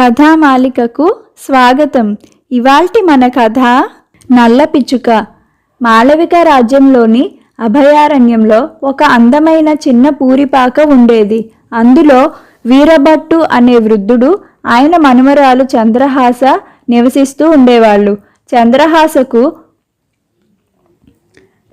కథామాలికకు స్వాగతం. ఇవాల్టి మన కథ నల్ల పిచ్చుక. మాళవిక రాజ్యంలోని అభయారణ్యంలో ఒక అందమైన చిన్న పూరిపాక ఉండేది. అందులో వీరభట్టు అనే వృద్ధుడు ఆయన మనుమరాలు చంద్రహాస నివసిస్తూ ఉండేవాళ్ళు. చంద్రహాసకు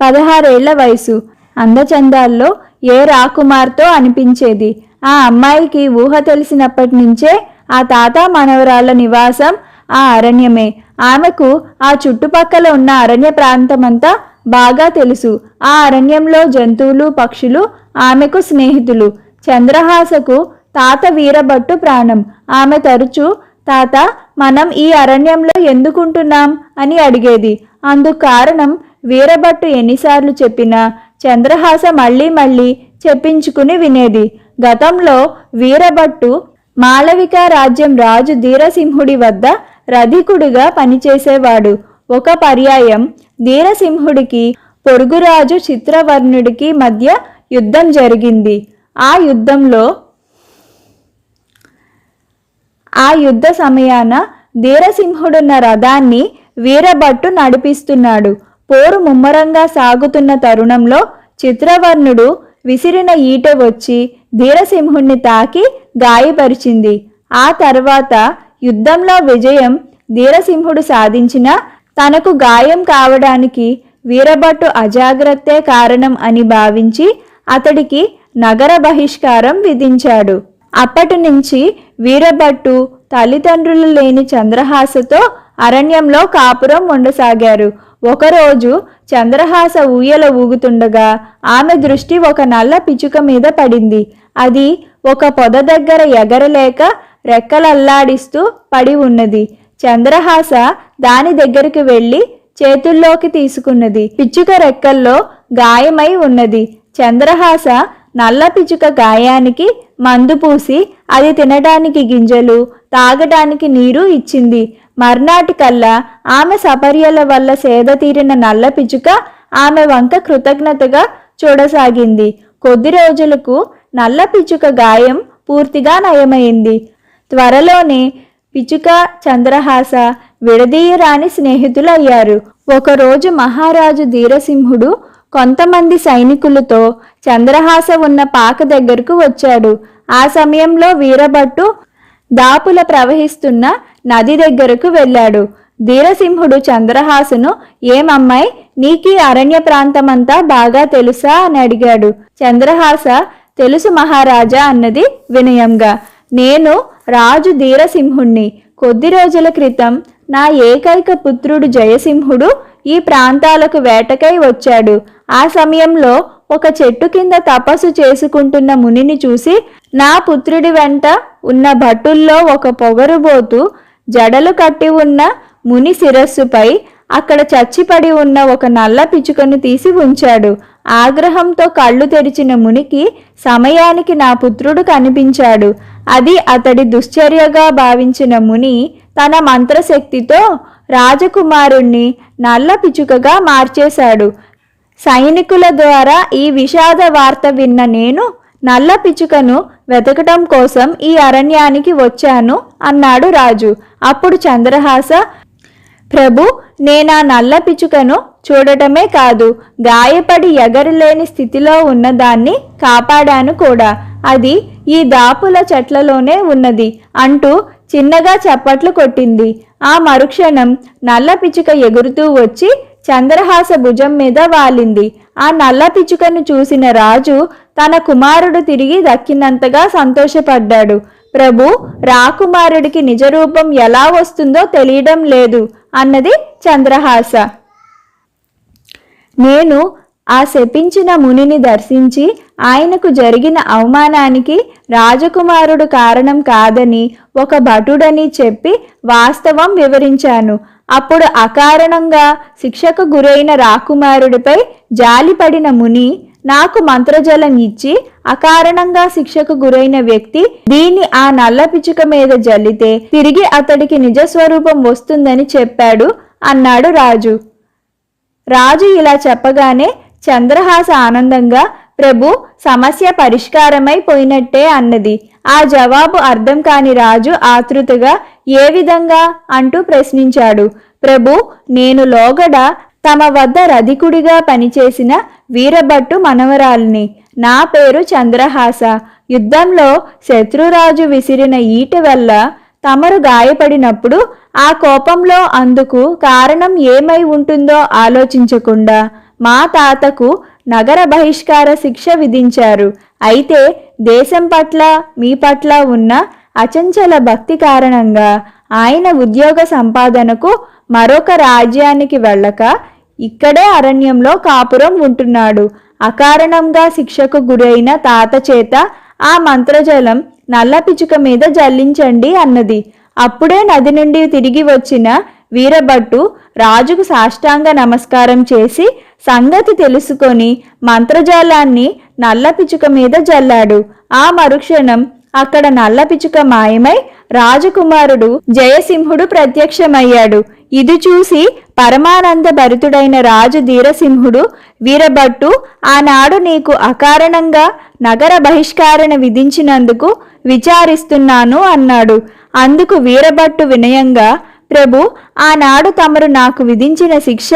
పదహారేళ్ళ వయసు. అందచందాల్లో ఏ రాకుమార్తో అనిపించేది? ఆ అమ్మాయికి ఊహ తెలిసినప్పటి నుంచే ఆ తాత మనవరాళ్ళ నివాసం ఆ అరణ్యమే. ఆమెకు ఆ చుట్టుపక్కల ఉన్న అరణ్య ప్రాంతమంతా బాగా తెలుసు. ఆ అరణ్యంలో జంతువులు పక్షులు ఆమెకు స్నేహితులు. చంద్రహాసకు తాత వీరభట్టు ప్రాణం. ఆమె తరచూ తాత మనం ఈ అరణ్యంలో ఎందుకుంటున్నాం? అని అడిగేది. అందుకు కారణం వీరభట్టు ఎన్నిసార్లు చెప్పినా చంద్రహాస మళ్ళీ మళ్ళీ చెప్పించుకుని వినేది. గతంలో వీరభట్టు మాళవిక రాజ్యం రాజు ధీరసింహుడి వద్ద రధికుడిగా పనిచేసేవాడు. ఒక పర్యాయం ధీరసింహుడికి పొరుగురాజు చిత్రవర్ణుడికి మధ్య యుద్ధం జరిగింది. ఆ యుద్ధంలో ఆ యుద్ధ సమయాన ధీరసింహుడున్న రథాన్ని వీరభట్టు నడిపిస్తున్నాడు. పోరు ముమ్మరంగా సాగుతున్న తరుణంలో చిత్రవర్ణుడు విసిరిన ఈట వచ్చి ధీరసింహుణ్ణి తాకి గాయపరిచింది. ఆ తర్వాత యుద్ధంలో విజయం ధీరసింహుడు సాధించిన తనకు గాయం కావడానికి వీరభట్టు అజాగ్రత్తే కారణం అని భావించి అతడికి నగర బహిష్కారం విధించాడు. అప్పటి నుంచి వీరభట్టు తల్లిదండ్రులు లేని చంద్రహాసతో అరణ్యంలో కాపురం ఉండసాగారు. ఒకరోజు చంద్రహాస ఊయల ఊగుతుండగా ఆమె దృష్టి ఒక నల్ల పిచ్చుక మీద పడింది. అది ఒక పొద దగ్గర ఎగరలేక రెక్కలల్లాడిస్తూ పడి ఉన్నది. చంద్రహాస దాని దగ్గరికి వెళ్ళి చేతుల్లోకి తీసుకున్నది. పిచ్చుక రెక్కల్లో గాయమై ఉన్నది. చంద్రహాస నల్ల పిచ్చుక గాయానికి మందు పూసి అది తినడానికి గింజలు తాగడానికి నీరు ఇచ్చింది. మర్నాటికల్లా ఆమె సపర్యల వల్ల సేద తీరిన నల్ల పిచ్చుక ఆమె వంక కృతజ్ఞతగా చూడసాగింది. కొద్ది రోజులకు నల్ల పిచ్చుక గాయం పూర్తిగా నయమైంది. త్వరలోనే పిచ్చుక చంద్రహాస విడదీయరాని స్నేహితులయ్యారు. ఒకరోజు మహారాజు ధీరసింహుడు కొంతమంది సైనికులతో చంద్రహాస ఉన్న పాక దగ్గరకు వచ్చాడు. ఆ సమయంలో వీరభట్టు దాపుల ప్రవహిస్తున్న నది దగ్గరకు వెళ్ళాడు. ధీరసింహుడు చంద్రహాసను ఏమమ్మాయి నీకీ అరణ్య ప్రాంతమంతా బాగా తెలుసా? అని అడిగాడు. చంద్రహాస తెలుసు మహారాజా అన్నది వినయంగా. నేను రాజు ధీరసింహుణ్ణి. కొద్ది రోజుల క్రితం నా ఏకైక పుత్రుడు జయసింహుడు ఈ ప్రాంతాలకు వేటకై వచ్చాడు. ఆ సమయంలో ఒక చెట్టు కింద తపస్సు చేసుకుంటున్న మునిని చూసి నా పుత్రుడి వెంట ఉన్న భటుల్లో ఒక పొగరుబోతు జడలు కట్టి ఉన్న ముని శిరస్సుపై అక్కడ చచ్చిపడి ఉన్న ఒక నల్ల పిచ్చుకను తీసి ఉంచాడు. ఆగ్రహంతో కళ్ళు తెరిచిన మునికి సమయానికి నా పుత్రుడు కనిపించాడు. అది అతడి దుశ్చర్యగా భావించిన ముని తన మంత్రశక్తితో రాజకుమారుణ్ణి నల్ల పిచ్చుకగా మార్చేశాడు. సైనికుల ద్వారా ఈ విషాద వార్త విన్న నేను నల్ల పిచ్చుకను వెతకటం కోసం ఈ అరణ్యానికి వచ్చాను అన్నాడు రాజు. అప్పుడు చంద్రహాస ప్రభు నేనా నల్ల పిచ్చుకను చూడటమే కాదు గాయపడి ఎగరలేని స్థితిలో ఉన్నదాన్ని కాపాడాను కూడా. అది ఈ దాపుల చెట్లలోనే ఉన్నది అంటూ చిన్నగా చప్పట్లు కొట్టింది. ఆ మరుక్షణం నల్ల పిచ్చుక ఎగురుతూ వచ్చి చంద్రహాస భుజం మీద వాలింది. ఆ నల్ల పిచుకను చూసిన రాజు తన కుమారుడు తిరిగి దక్కినంతగా సంతోషపడ్డాడు. ప్రభు రాకుమారుడికి నిజరూపం ఎలా వస్తుందో తెలియడం లేదు అన్నది చంద్రహాస. నేను ఆ శపించిన మునిని దర్శించి ఆయనకు జరిగిన అవమానానికి రాజకుమారుడు కారణం కాదని ఒక భటుడని చెప్పి వాస్తవం వివరించాను. అప్పుడు అకారణంగా శిక్షకు గురైన రాకుమారుడిపై జాలిపడిన ముని నాకు మంత్రజలం ఇచ్చి అకారణంగా శిక్షకు గురైన వ్యక్తి దీన్ని ఆ నల్ల పిచ్చుక మీద జల్లితే తిరిగి అతడికి నిజస్వరూపం వస్తుందని చెప్పాడు అన్నాడు రాజు. రాజు ఇలా చెప్పగానే చంద్రహాస ఆనందంగా ప్రభు సమస్య పరిష్కారమై పోయినట్టే అన్నది. ఆ జవాబు అర్థం కాని రాజు ఆతృతగా ఏ విధంగా అంటూ ప్రశ్నించాడు. ప్రభు నేను లోగడ తమ వద్ద రధికుడిగా పనిచేసిన వీరభట్టు మనవరాల్ని. నా పేరు చంద్రహాస. యుద్ధంలో శత్రురాజు విసిరిన ఈట వల్ల తమరు గాయపడినప్పుడు ఆ కోపంలో అందుకు కారణం ఏమై ఉంటుందో ఆలోచించకుండా మా తాతకు నగర బహిష్కార శిక్ష విధించారు. అయితే దేశం పట్ల మీ పట్ల ఉన్న అచంచల భక్తి కారణంగా ఆయన ఉద్యోగ సంపాదనకు మరొక రాజ్యానికి వెళ్ళక ఇక్కడే అరణ్యంలో కాపురం ఉంటున్నాడు. అకారణంగా శిక్షకు గురైన తాత చేత ఆ మంత్రజలం నల్ల పిచుక మీద జల్లించండి అన్నది. అప్పుడే నది నుండి తిరిగి వచ్చిన వీరభట్టు రాజుకు సాష్టాంగ నమస్కారం చేసి సంగతి తెలుసుకొని మంత్రజాలాన్ని నల్ల పిచుక మీద జల్లాడు. ఆ మరుక్షణం అక్కడ నల్ల పిచుక మాయమై రాజకుమారుడు జయసింహుడు ప్రత్యక్షమయ్యాడు. ఇది చూసి పరమానంద భరితుడైన రాజు ధీరసింహుడు వీరభట్టు ఆనాడు నీకు అకారణంగా నగర బహిష్కారణ విధించినందుకు విచారిస్తున్నాను అన్నాడు. అందుకు వీరభట్టు వినయంగా ప్రభు ఆనాడు తమరు నాకు విధించిన శిక్ష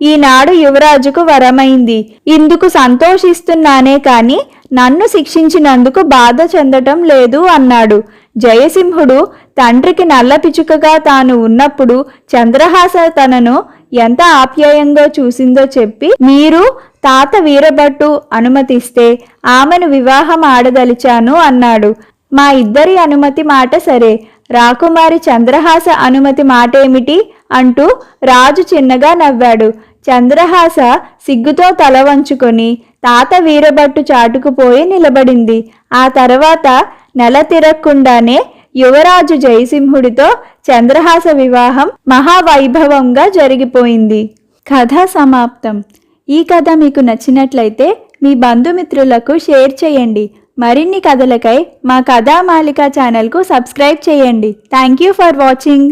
ఈనాడు యువరాజుకు వరమైంది. ఇందుకు సంతోషిస్తున్నానే కాని నన్ను శిక్షించినందుకు బాధ చెందటం లేదు అన్నాడు. జయసింహుడు తండ్రికి నల్ల పిచుకగా తాను ఉన్నప్పుడు చంద్రహాస తనను ఎంత ఆప్యాయంగా చూసిందో చెప్పి మీరు తాత వీరభట్టు అనుమతిస్తే ఆమెను వివాహం ఆడదలిచాను అన్నాడు. మా ఇద్దరి అనుమతి మాట సరే. రాకుమారి చంద్రహాస అనుమతి మాటేమిటి? అంటూ రాజు చిన్నగా నవ్వాడు. చంద్రహాస సిగ్గుతో తల వంచుకొని తాత వీరభట్టు చాటుకుపోయి నిలబడింది. ఆ తర్వాత నెల తిరగకుండానే యువరాజు జయసింహుడితో చంద్రహాస వివాహం మహావైభవంగా జరిగిపోయింది. కథ సమాప్తం. ఈ కథ మీకు నచ్చినట్లయితే మీ బంధుమిత్రులకు షేర్ చేయండి. మరిన్ని కథలకై మా కథామాలిక ఛానల్కు సబ్స్క్రైబ్ చేయండి. Thank you for watching.